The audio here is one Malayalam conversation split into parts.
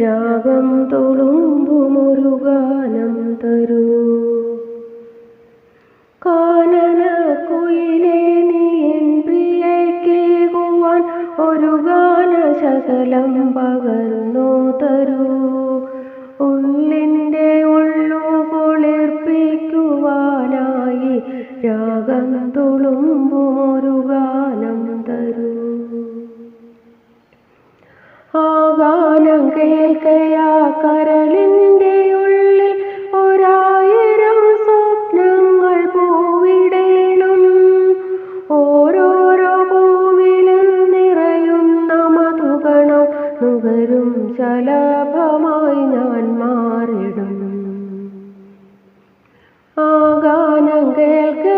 രാഗം തൊളുമ്പുമൊരു ഗാനം തരൂ. കാനന കുയിലെ നീൻ പ്രിയക്കേകുവാൻ ഒരു ഗാന ശകലം പകർന്നു തരൂ. ഉള്ളിന്റെ ഉള്ളു കുളിർപ്പിക്കുവാനായി രാഗം തുളുമ്പുമൊരു ഗാനം തരൂ. ഗാനം കേൾക്കയാ കരളിന്റെ ഉള്ളിൽ ഒരായിരം സ്വപ്നങ്ങൾ പൂവിടേണം. ഓരോരോ പൂവിലും നിറയുന്ന മധുഗണം നുകരും ശലഭമായി ഞാൻ മാറിടും. ആ ഗാനം കേൾക്കയാ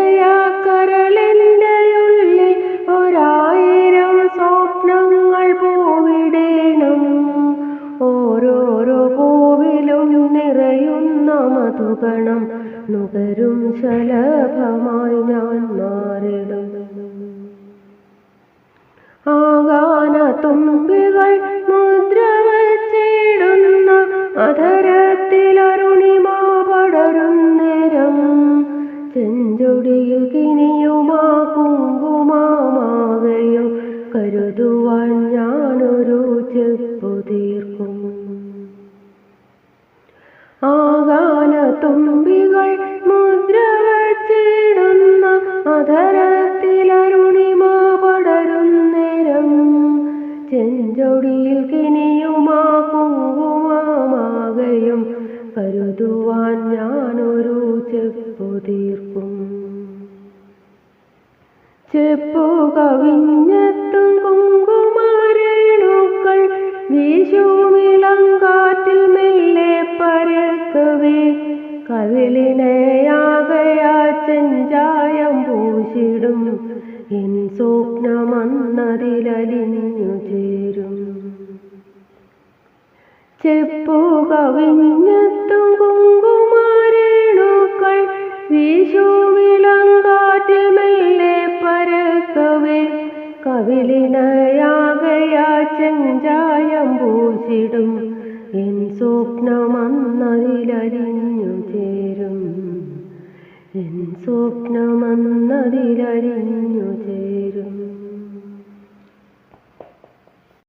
മധുഗണം നുകരും ശലഭമായി ഞാൻ മാറിടും. ആകാന തുമ്പികൾ മുദ്ര വച്ചിടുന്ന അധരത്തിൽ അരുണിമ പടരും നേരം. ചെഞ്ചൊടിയിൽ കിനിയുമാ കുങ്കുമാകയും കരുതുവാൻ അധരത്തിൽ അരുണിമ പടരും നേരം. ചെഞ്ചൊടിയിൽ കിനിയുമാ കുങ്കുമാകയും കരുതുവാൻ ഞാനൊരു ചെപ്പു തീർക്കും. ചെപ്പു കവിഞ്ഞെത്തും കുങ്കുമാരേണുക്കൾ വീശുമിളം കാറ്റിൽ മെല്ലെ പരക്കവേ. കവിളിനെയാകയാ ചെഞ്ചായം പൂശിടും. എൻ സ്വപ്നമന്നതിലലിഞ്ഞു ചേരും. ചെപ്പു കവിഞ്ഞെത്തും കുങ്കുമാരേണുക്കൾ വീശുവിളങ്കാറ്റിൽ മെല്ലെ പരക്കവേ. കവിളിനയാകയാ പൂശിടും. എൻ സ്വപ്നമന്നതിലരിഞ്ഞു ചേരും. എൻ സ്വപ്നമന്ന